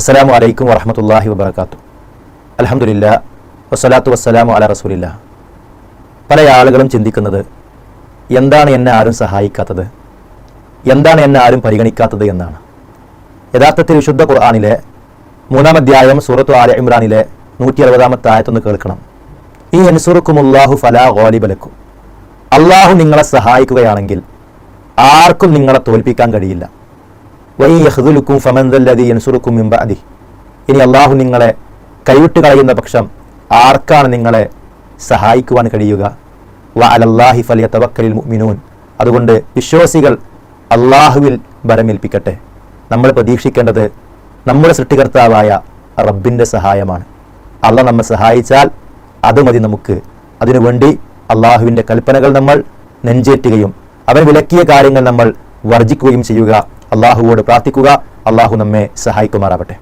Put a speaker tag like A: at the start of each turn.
A: അസ്സലാമു അലൈക്കും വറഹമത്തല്ലാഹി വബർക്കാത്തു അലഹമുല്ല വസ്സലാത്തു വസ്സലാമു അല റസൂലില്ല പല ആളുകളും ചിന്തിക്കുന്നത് എന്താണ് എന്നെ ആരും സഹായിക്കാത്തത്? എന്താണ് എന്നെ ആരും പരിഗണിക്കാത്തത് എന്നാണ്. യഥാർത്ഥത്തിൽ വിശുദ്ധ ഖുർആാനിലെ മൂന്നാം അധ്യായം സൂറത്തു ആല ഇമ്രാനിലെ നൂറ്റി അറുപതാമത്തെ ആയത്തൊന്ന് കേൾക്കണം. ഈ അല്ലാഹു ഫലാ ഗോലിബലക്കും അള്ളാഹു നിങ്ങളെ സഹായിക്കുകയാണെങ്കിൽ ആർക്കും നിങ്ങളെ തോൽപ്പിക്കാൻ കഴിയില്ല. വൈ യഹ്ദുലുക്കും ഫമന്തല്ലതി യൻസുറുക്കും മിമ്പഅദി ഇനി അള്ളാഹു നിങ്ങളെ കൈവിട്ട് കളയുന്ന പക്ഷം ആർക്കാണ് നിങ്ങളെ സഹായിക്കുവാൻ കഴിയുക? വ അലല്ലാഹി ഫലിയ തവക്കലിൽ മുഅ്മിനൂൻ. അതുകൊണ്ട് വിശ്വാസികൾ അള്ളാഹുവിൽ ഭരമേൽപ്പിക്കട്ടെ. നമ്മൾ പ്രതീക്ഷിക്കേണ്ടത് നമ്മുടെ സൃഷ്ടികർത്താവായ റബ്ബിന്റെ സഹായമാണ്. അള്ള നമ്മെ സഹായിച്ചാൽ അത് മതി നമുക്ക്. അതിനുവേണ്ടി അള്ളാഹുവിന്റെ കൽപ്പനകൾ നമ്മൾ നെഞ്ചേറ്റുകയും അവൻ വിലക്കിയ കാര്യങ്ങൾ നമ്മൾ വർജിക്കുകയും ചെയ്യുക. അള്ളാഹുവോട് പ്രാർത്ഥിക്കുക. അള്ളാഹു നമ്മെ സഹായിക്കുമാറാവട്ടെ.